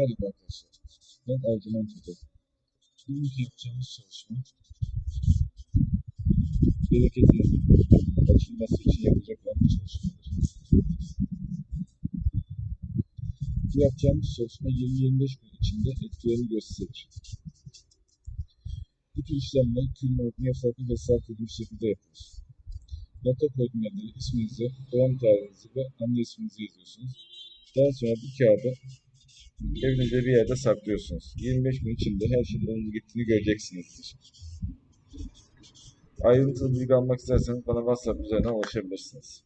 Merhaba arkadaşlar. Ben Ercüment Hoca. Bugünkü yapacağımız çalışma bereketin açılması için yapılacak olan bir çalışmadır. Bu yapacağımız çalışma 20-25 gün içinde etkilerini gösterir. Bu tür işlemler kül magneye farklı ve sert edilmiş şekilde yapılır. Nota koyduğum isminizi, doğum tarihinizi ve anne isminizi yazıyorsunuz. Daha sonra bu kağıdı evinizde bir yerde saklıyorsunuz. 25 gün içinde her şeyin yolunda gittiğini göreceksinizdir. Ayrıntılı bilgi almak isterseniz bana WhatsApp üzerinden ulaşabilirsiniz.